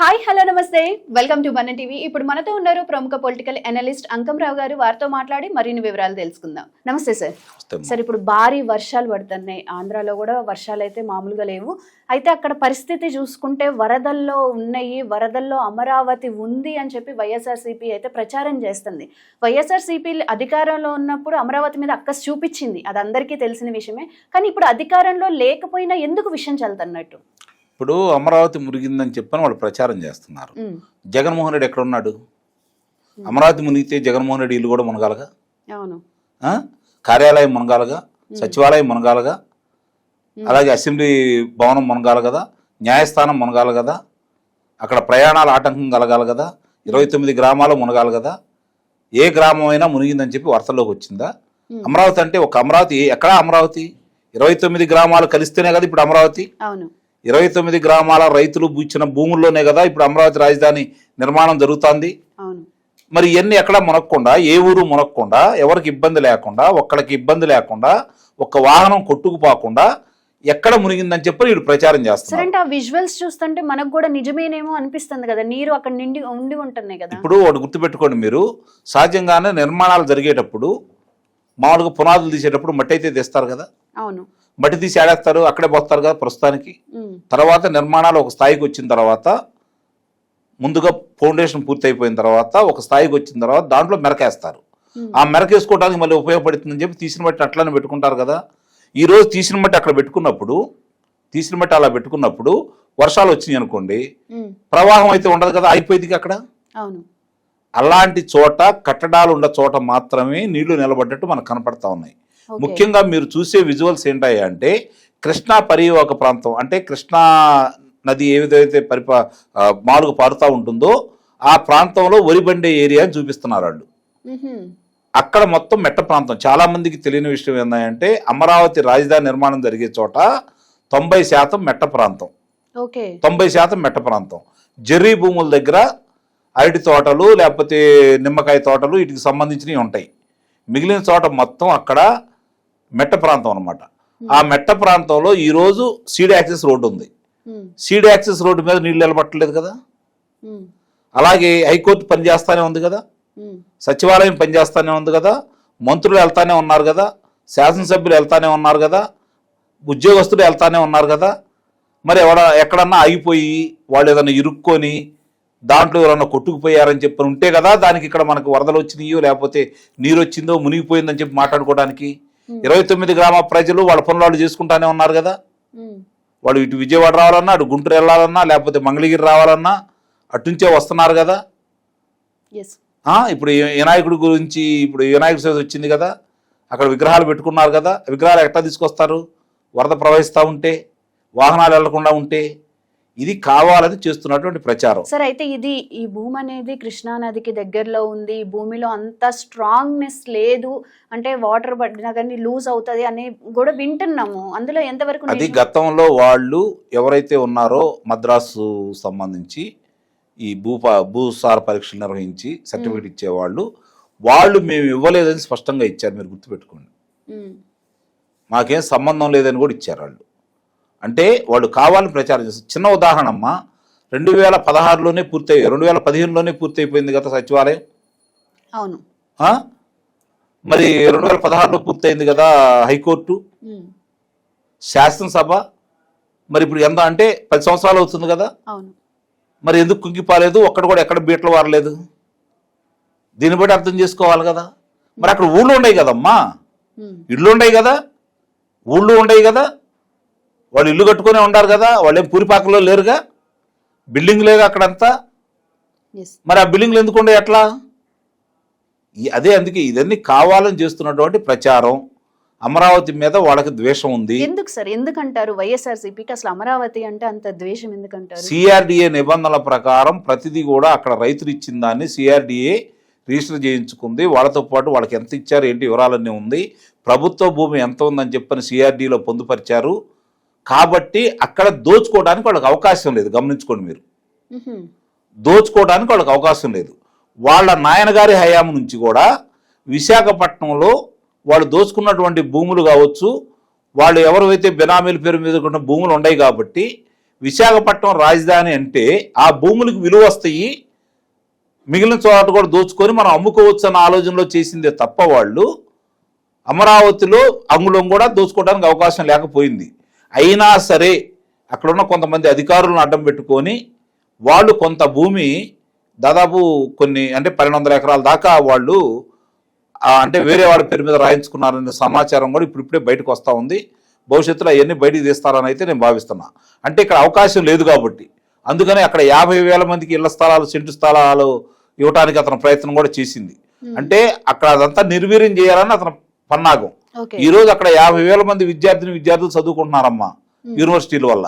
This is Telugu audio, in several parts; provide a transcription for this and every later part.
హాయ్ హలో నమస్తే. Welcome to Mana TV. ఇప్పుడు మనతో ఉన్నారు ప్రముఖ పొలిటికల్ అనలిస్ట్ అంకంరావు గారు. వారితో మాట్లాడి మరిన్ని వివరాలు తెలుసుకుందాం. నమస్తే సార్. సార్ ఇప్పుడు భారీ వర్షాలు పడుతున్నాయి. ఆంధ్రాలో కూడా వర్షాలు అయితే మామూలుగా లేవు. అయితే అక్కడ పరిస్థితి చూసుకుంటే వరదల్లో ఉన్నాయి వరదల్లో అమరావతి ఉంది అని చెప్పి వైఎస్ఆర్సీపీ అయితే ప్రచారం చేస్తుంది. వైఎస్ఆర్సీపీ అధికారంలో ఉన్నప్పుడు అమరావతి మీద అక్కస్ చూపించింది. అది అందరికీ తెలిసిన విషయమే. కానీ ఇప్పుడు అధికారంలో లేకపోయినా ఎందుకు విషయం చల్లుతున్నట్టు? ఇప్పుడు అమరావతి మురిగిందని చెప్పని వాళ్ళు ప్రచారం చేస్తున్నారు. జగన్మోహన్ రెడ్డి ఎక్కడ ఉన్నాడు అమరావతి మునిగితే జగన్మోహన్ రెడ్డి ఇల్లు కూడా మునగాలగా? కార్యాలయం మునగాలగా? సచివాలయం మునగాలగా? అలాగే అసెంబ్లీ భవనం మునగాలి కదా? న్యాయస్థానం మునగాలి కదా? అక్కడ ప్రయాణాలు ఆటంకం కలగాలి కదా? ఇరవై తొమ్మిది గ్రామాలు మునగాలి కదా? ఏ గ్రామం అయినా మునిగిందని చెప్పి వార్తల్లోకి వచ్చిందా? అమరావతి అంటే ఒక అమరావతి. ఎక్కడా అమరావతి? ఇరవై తొమ్మిది గ్రామాలు కలిస్తేనే కదా ఇప్పుడు అమరావతి? అవును. ఇరవై తొమ్మిది గ్రామాల రైతులు ఇచ్చిన భూముల్లోనే కదా ఇప్పుడు అమరావతి రాజధాని నిర్మాణం జరుగుతుంది. మరి ఇవన్నీ ఎక్కడ మునక్కుండా ఏ ఊరు మునక్కుండా ఎవరికి ఇబ్బంది లేకుండా ఒక్కడికి ఇబ్బంది లేకుండా ఒక్క వాహనం కొట్టుకుపోకుండా ఎక్కడ మునిగిందని చెప్పి వీడు ప్రచారం సరే చేస్తున్నారు అంటే ఆ విజువల్స్ చూస్తుంటే మనకు కూడా నిజమేనేమో అనిపిస్తుంది కదా నీరు అక్కడ నిండి ఉండి ఉంటున్నాయి కదా. ఇప్పుడు ఒకటి గుర్తుపెట్టుకోండి మీరు సహజంగానే నిర్మాణాలు జరిగేటప్పుడు మామూలుగా పునాదులు తీసేటప్పుడు మట్టి అయితే తీస్తారు కదా. అవును. మట్టి తీసి ఆడేస్తారు అక్కడే పోస్తారు కదా ప్రస్తుతానికి. తర్వాత నిర్మాణాలు ఒక స్థాయికి వచ్చిన తర్వాత ముందుగా ఫౌండేషన్ పూర్తి అయిపోయిన తర్వాత ఒక స్థాయికి వచ్చిన తర్వాత దాంట్లో మెరకేస్తారు. ఆ మెరకేసుకోవడానికి మళ్ళీ ఉపయోగపడుతుందని చెప్పి తీసిన మట్టి అట్లానే పెట్టుకుంటారు కదా. ఈ రోజు తీసిన మట్టి అక్కడ పెట్టుకున్నప్పుడు తీసిన మట్టి అలా పెట్టుకున్నప్పుడు వర్షాలు వచ్చినాయి అనుకోండి ప్రవాహం అయితే ఉండదు కదా అయిపోయింది అక్కడ? అవును. అలాంటి చోట కట్టడాలు ఉన్న చోట మాత్రమే నీళ్ళు నిలబడ్డట్టు మనకు కనపడతా ఉన్నాయి. ముఖ్యంగా మీరు చూసే విజువల్స్ ఏంటాయి అంటే కృష్ణా పరివాహక ప్రాంతం. అంటే కృష్ణా నది ఏ విధమైతే పరిపా మాలుగు పారుతూ ఉంటుందో ఆ ప్రాంతంలో వరిబండే ఏరియా అని చూపిస్తున్నారు వాళ్ళు అక్కడ మొత్తం మెట్ట ప్రాంతం. చాలా మందికి తెలియని విషయం ఏంటంటే అమరావతి రాజధాని నిర్మాణం జరిగే చోట తొంభై శాతం మెట్ట ప్రాంతం. తొంభై శాతం మెట్ట ప్రాంతం. జెర్రీ భూముల దగ్గర అరటి తోటలు లేకపోతే నిమ్మకాయ తోటలు వీటికి సంబంధించినవి ఉంటాయి. మిగిలిన చోట మొత్తం అక్కడ మెట్ట ప్రాంతం అన్నమాట. ఆ మెట్ట ప్రాంతంలో ఈరోజు సీడ్ యాక్సెస్ రోడ్డు ఉంది. సీడ్ యాక్సెస్ రోడ్డు మీద నీళ్ళు నిలబట్టలేదు కదా? అలాగే హైకోర్టు పనిచేస్తానే ఉంది కదా? సచివాలయం పనిచేస్తానే ఉంది కదా? మంత్రులు వెళ్తానే ఉన్నారు కదా? శాసనసభ్యులు వెళ్తానే ఉన్నారు కదా? ఉద్యోగస్తులు వెళ్తానే ఉన్నారు కదా? మరి ఎవడ ఎక్కడన్నా ఆగిపోయి వాళ్ళు ఏదైనా ఇరుక్కొని దాంట్లో ఎవరన్నా కొట్టుకుపోయారని చెప్పి ఉంటే కదా దానికి ఇక్కడ మనకు వరదలు వచ్చినాయో లేకపోతే నీరు వచ్చిందో మునిగిపోయిందని చెప్పి మాట్లాడుకోవడానికి ఇరవై తొమ్మిది గ్రామ ప్రజలు వాళ్ళ పనులు వాళ్ళు చేసుకుంటానే ఉన్నారు కదా. వాళ్ళు ఇటు విజయవాడ రావాలన్నా అటు గుంటూరు వెళ్ళాలన్నా లేకపోతే మంగళగిరి రావాలన్నా అటుంచే వస్తున్నారు కదా. ఇప్పుడు వినాయకుడి గురించి ఇప్పుడు వినాయకుడి చవితి వచ్చింది కదా. అక్కడ విగ్రహాలు పెట్టుకున్నారు కదా. విగ్రహాలు ఎట్లా తీసుకొస్తారు? వరద ప్రవహిస్తూ ఉంటే వాహనాలు వెళ్ళకుండా ఉంటే ఇది కావాలని చేస్తున్నటువంటి ప్రచారం. సరే అయితే ఇది ఈ భూమి అనేది కృష్ణా నదికి దగ్గరలో ఉంది. ఈ భూమిలో అంత స్ట్రాంగ్నెస్ లేదు. అంటే వాటర్ పడినా కానీ లూజ్ అవుతుంది అని కూడా వింటున్నాము. అందులో ఎంతవరకు అది? గతంలో వాళ్ళు ఎవరైతే ఉన్నారో మద్రాసు సంబంధించి ఈ భూ భూసార పరీక్షలు నిర్వహించి సర్టిఫికేట్ ఇచ్చేవాళ్ళు వాళ్ళు మేము ఇవ్వలేదని స్పష్టంగా ఇచ్చారు. మీరు గుర్తుపెట్టుకోండి. ఉమ్, మాకేం సంబంధం లేదని కూడా ఇచ్చారు వాళ్ళు. అంటే వాళ్ళు కావాలని ప్రచారం చేస్తారు చిన్న ఉదాహరణ అమ్మా రెండు వేల పదహారులోనే పూర్తయి రెండు వేల పదిహేనులోనే పూర్తి అయిపోయింది కదా సచివాలయం? అవును? మరి రెండు వేల పదహారులో పూర్తయింది కదా హైకోర్టు? శాసనసభ? మరి ఇప్పుడు ఎంత అంటే పది సంవత్సరాలు అవుతుంది కదా? మరి ఎందుకు కుంగిపోలేదు ఒక్కడ కూడా ఎక్కడ బీట్లు వారలేదు? దీన్ని బట్టి అర్థం చేసుకోవాలి కదా. మరి అక్కడ ఊళ్ళు ఉన్నాయి కదమ్మా. ఇళ్ళు ఉన్నాయి కదా? ఊళ్ళు ఉన్నాయి కదా? వాళ్ళు ఇల్లు కట్టుకునే ఉండారు కదా వాళ్ళు ఏం పూరిపాకలో లేరుగా? బిల్డింగ్ లేగా అక్కడంతా? మరి ఆ బిల్డింగ్లు ఎందుకు ఉండే ఎట్లా? అదే అందుకే ఇదన్నీ కావాలని చేస్తున్నటువంటి ప్రచారం. అమరావతి మీద వాళ్ళకి ద్వేషం ఉంది. ఎందుకు సార్? ఎందుకంటారు వైఎస్ఆర్సీపీకి? అసలు అమరావతి అంటే అంత ద్వేషం ఎందుకంటారు? సిఆర్డిఏ నిబంధనల ప్రకారం ప్రతిదీ కూడా అక్కడ రైతులు ఇచ్చిన దాన్ని సిఆర్డిఏ రిజిస్టర్ చేయించుకుంది. వాళ్ళతో పాటు వాళ్ళకి ఎంత ఇచ్చారు ఏంటి వివరాలన్నీ ఉంది. ప్రభుత్వ భూమి ఎంత ఉందని చెప్పని సిఆర్డీలో పొందుపరిచారు. కాబట్టి అక్కడ దోచుకోవడానికి వాళ్ళకి అవకాశం లేదు. గమనించుకోండి మీరు. దోచుకోవడానికి వాళ్ళకి అవకాశం లేదు. వాళ్ళ నాయనగారి హయాం నుంచి కూడా విశాఖపట్నంలో వాళ్ళు దోచుకున్నటువంటి భూములు కావచ్చు వాళ్ళు ఎవరైతే బినామీల పేరు మీద ఉన్న భూములు ఉన్నాయి కాబట్టి విశాఖపట్నం రాజధాని అంటే ఆ భూములకు విలువ వస్తాయి. మిగిలిన చోట కూడా దోచుకొని మనం అమ్ముకోవచ్చు అన్న ఆలోచనలో చేసిందే తప్ప వాళ్ళు అమరావతిలో అంగుళం కూడా దోచుకోవడానికి అవకాశం లేకపోయింది. అయినా సరే అక్కడ ఉన్న కొంతమంది అధికారులను అడ్డం పెట్టుకొని వాళ్ళు కొంత భూమి దాదాపు కొన్ని అంటే పన్నెండు వందల ఎకరాల దాకా వాళ్ళు అంటే వేరే వాడి పేరు మీద రాయించుకున్నారనే సమాచారం కూడా ఇప్పుడు ఇప్పుడే బయటకు వస్తూ ఉంది. భవిష్యత్తులో అవన్నీ బయటికి తీస్తారని అయితే నేను భావిస్తున్నా. అంటే ఇక్కడ అవకాశం లేదు కాబట్టి. అందుకని అక్కడ యాభై వేల మందికి ఇళ్ళ స్థలాలు సెంటు స్థలాలు ఇవ్వడానికి అతను ప్రయత్నం కూడా చేసింది. అంటే అక్కడ అదంతా నిర్వీర్యం చేయాలని అతను పన్నాగం. ఈ రోజు అక్కడ యాభై వేల మంది విద్యార్థిని విద్యార్థులు చదువుకుంటున్నారమ్మా యూనివర్సిటీల వల్ల.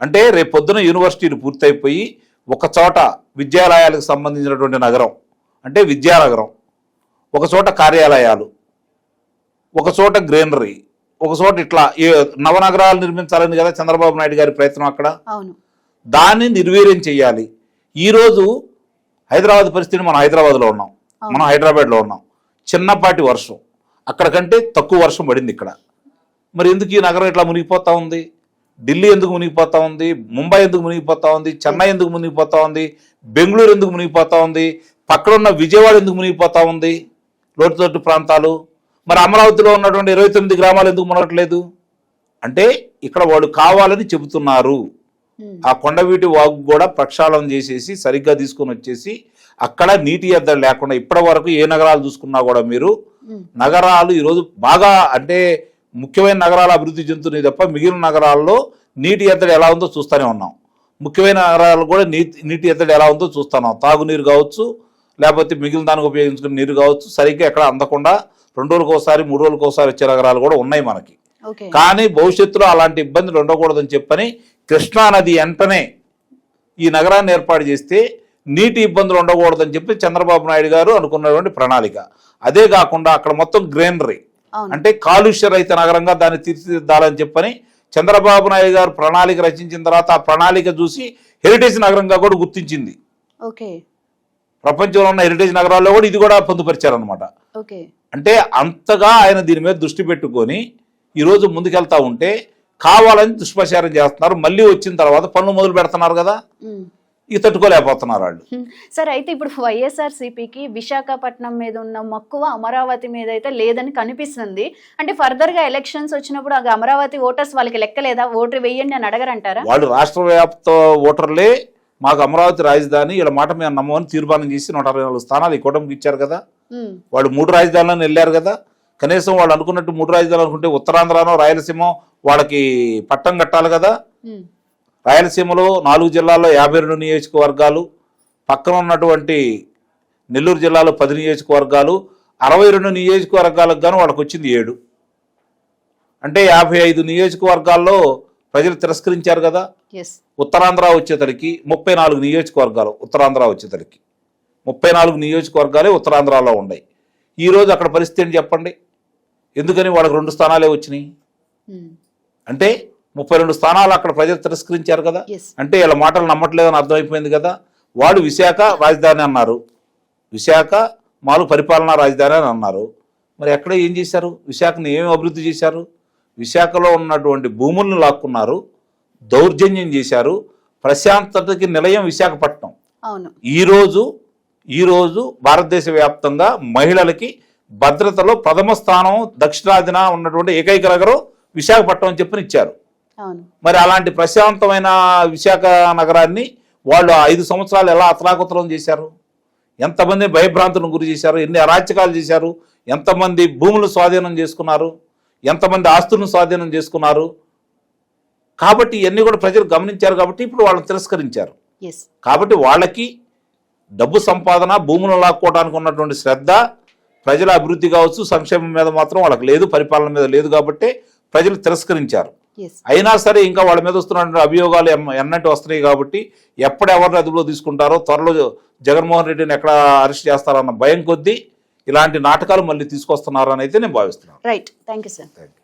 అంటే రేపు పొద్దున యూనివర్సిటీలు పూర్తయిపోయి ఒక చోట విద్యాలయాలకు సంబంధించినటువంటి నగరం అంటే విద్యానగరం ఒక చోట కార్యాలయాలు ఒక చోట గ్రీనరీ ఒక చోట ఇట్లా నవనగరాలు నిర్మించాలని కదా చంద్రబాబు నాయుడు గారి ప్రయత్నం అక్కడ? దాన్ని నిర్వీర్యం చేయాలి. ఈరోజు హైదరాబాద్ పరిస్థితిని మనం హైదరాబాద్లో ఉన్నాం. మనం హైదరాబాద్లో ఉన్నాం. చిన్నపాటి వర్షం. అక్కడ కంటే తక్కువ వర్షం పడింది ఇక్కడ. మరి ఎందుకు ఈ నగరం ఇట్లా మునిగిపోతా ఉంది? ఢిల్లీ ఎందుకు మునిగిపోతా ఉంది? ముంబై ఎందుకు మునిగిపోతా ఉంది? చెన్నై ఎందుకు మునిగిపోతా ఉంది? బెంగళూరు ఎందుకు మునిగిపోతా ఉంది? పక్కన ఉన్న విజయవాడ ఎందుకు మునిగిపోతా ఉంది? లోటుతోటి ప్రాంతాలు. మరి అమరావతిలో ఉన్నటువంటి ఇరవై తొమ్మిది గ్రామాలు ఎందుకు మునగట్లేదు? అంటే ఇక్కడ వాళ్ళు కావాలని చెబుతున్నారు. ఉమ్. ఆ కొండవీటి వాగు కూడా ప్రక్షాళన చేసేసి సరిగ్గా తీసుకొని వచ్చేసి అక్కడ నీటి ఎద్దడి లేకుండా ఇప్పటి వరకు ఏ నగరాలు చూసుకున్నా కూడా మీరు. నగరాలు ఈరోజు బాగా అంటే ముఖ్యమైన నగరాలు అభివృద్ధి చెందుతున్నాయి తప్ప మిగిలిన నగరాల్లో నీటి ఎద్దడి ఎలా ఉందో చూస్తూనే ఉన్నాం. ముఖ్యమైన నగరాలు కూడా నీటి నీటి ఎద్దడి ఎలా ఉందో చూస్తున్నాం తాగునీరు కావచ్చు లేకపోతే మిగిలిన దానికి ఉపయోగించుకునే నీరు కావచ్చు సరిగ్గా ఎక్కడ అందకుండా రెండు రోజులకు ఒకసారి మూడు రోజులకు ఒకసారి వచ్చే నగరాలు కూడా ఉన్నాయి మనకి. కానీ భవిష్యత్తులో అలాంటి ఇబ్బందులు ఉండకూడదని చెప్పని కృష్ణా నది వెంటనే ఈ నగరాన్ని ఏర్పాటు చేస్తే నీటి ఇబ్బందులు ఉండకూడదని చెప్పి చంద్రబాబు నాయుడు గారు అనుకున్నటువంటి ప్రణాళిక. అదే కాకుండా అక్కడ మొత్తం గ్రీనరీ. అంటే కాలుష్య రహిత నగరంగా దాన్ని తీర్చిదిద్దాలని చెప్పని చంద్రబాబు నాయుడు గారు ప్రణాళిక రచించిన తర్వాత ఆ ప్రణాళిక చూసి హెరిటేజ్ నగరంగా కూడా గుర్తించింది. ప్రపంచంలో ఉన్న హెరిటేజ్ నగరాల్లో కూడా ఇది కూడా పొందుపరిచారనమాట ఓకే. అంటే అంతగా ఆయన దీని మీద దృష్టి పెట్టుకొని ఈరోజు ముందుకెళ్తా ఉంటే కావాలని దుష్ప్రచారం చేస్తున్నారు. మళ్ళీ వచ్చిన తర్వాత పనులు మొదలు పెడుతున్నారు కదా. ఇక తట్టుకోలేకపోతున్నారు వాళ్ళు. సరే అయితే ఇప్పుడు వైఎస్ఆర్ సిపికి విశాఖపట్నం మీద ఉన్న మక్కువ అమరావతి మీద అయితే లేదని కనిపిస్తుంది. అంటే ఫర్దర్గా ఎలక్షన్స్ వచ్చినప్పుడు ఆ అమరావతి ఓటర్స్ వాళ్ళకి లెక్కలేదా? ఓటు వేయండి అని అడగరంటారా? వాళ్ళు రాష్ట్ర వ్యాప్త ఓటర్లే మాకు అమరావతి రాజధాని ఇలా మాట మేము నమ్మని తీర్మానం చేసి నూట అరవై నాలుగు స్థానాలు ఈ కూటమికి ఇచ్చారు కదా. వాళ్ళు మూడు రాజధానులను వెళ్ళారు కదా. కనీసం వాళ్ళు అనుకున్నట్టు మూడు రాజధానులు అనుకుంటే ఉత్తరాంధ్రనో రాయలసీమ వాళ్ళకి పట్టం కట్టాలి కదా. రాయలసీమలో నాలుగు జిల్లాల్లో యాభై రెండు నియోజకవర్గాలు పక్కన ఉన్నటువంటి నెల్లూరు జిల్లాలో పది నియోజకవర్గాలు అరవై రెండు నియోజకవర్గాలకు గాను వాళ్ళకి వచ్చింది ఏడు. అంటే యాభై ఐదు నియోజకవర్గాల్లో ప్రజలు తిరస్కరించారు కదా? ఉత్తరాంధ్ర వచ్చేతడికి ముప్పై నాలుగు నియోజకవర్గాలు ఉత్తరాంధ్ర వచ్చేతడికి ముప్పై నాలుగు నియోజకవర్గాలే ఉత్తరాంధ్రలో ఉన్నాయి. ఈరోజు అక్కడ పరిస్థితి ఏంటి చెప్పండి? ఎందుకని వాళ్ళకి రెండు స్థానాలే వచ్చినాయి? ఉమ్. అంటే ముప్పై రెండు స్థానాలు అక్కడ ప్రజలు తిరస్కరించారు కదా? అంటే ఇలా మాటలు నమ్మట్లేదని అర్థమైపోయింది కదా? వాళ్ళు విశాఖ రాజధాని అన్నారు. విశాఖ మాలు పరిపాలనా రాజధాని అని అన్నారు. మరి ఎక్కడ ఏం చేశారు? విశాఖని ఏమి అభివృద్ధి చేశారు? విశాఖలో ఉన్నటువంటి భూములను లాక్కున్నారు. దౌర్జన్యం చేశారు. ప్రశాంతతకి నిలయం విశాఖపట్నం. అవును. ఈరోజు ఈరోజు భారతదేశ వ్యాప్తంగా మహిళలకి భద్రతలో ప్రథమ స్థానం దక్షిణాదిన ఉన్నటువంటి ఏకైక నగరం విశాఖపట్నం అని చెప్పని ఇచ్చారు. అవును మరి అలాంటి ప్రశాంతమైన విశాఖ నగరాన్ని వాళ్ళు ఐదు సంవత్సరాలు ఎలా అతలాకుతలం చేశారు? ఎంతమంది భయభ్రాంతులను గురి చేశారు? ఎన్ని అరాచకాలు చేశారు? ఎంతమంది భూములు స్వాధీనం చేసుకున్నారు? ఎంతమంది ఆస్తులను స్వాధీనం చేసుకున్నారు? కాబట్టి ఇవన్నీ కూడా ప్రజలు గమనించారు కాబట్టి ఇప్పుడు వాళ్ళని తిరస్కరించారు. కాబట్టి వాళ్ళకి డబ్బు సంపాదన భూములను లాక్కోవడానికి ఉన్నటువంటి శ్రద్ధ ప్రజల అభివృద్ధి కావచ్చు సంక్షేమం మీద మాత్రం వాళ్ళకి లేదు పరిపాలన మీద లేదు కాబట్టి ప్రజలు తిరస్కరించారు. అయినా సరే ఇంకా వాళ్ళ మీద వస్తున్నటువంటి అభియోగాలు ఎన్నట్టు వస్తున్నాయి కాబట్టి ఎప్పుడు ఎవరిని అదుపులో తీసుకుంటారో త్వరలో జగన్మోహన్ రెడ్డిని ఎక్కడ అరెస్ట్ చేస్తారన్న భయం కొద్దీ ఇలాంటి నాటకాలు మళ్ళీ తీసుకొస్తున్నారని అయితే నేను భావిస్తున్నాను. Right thank you sir thank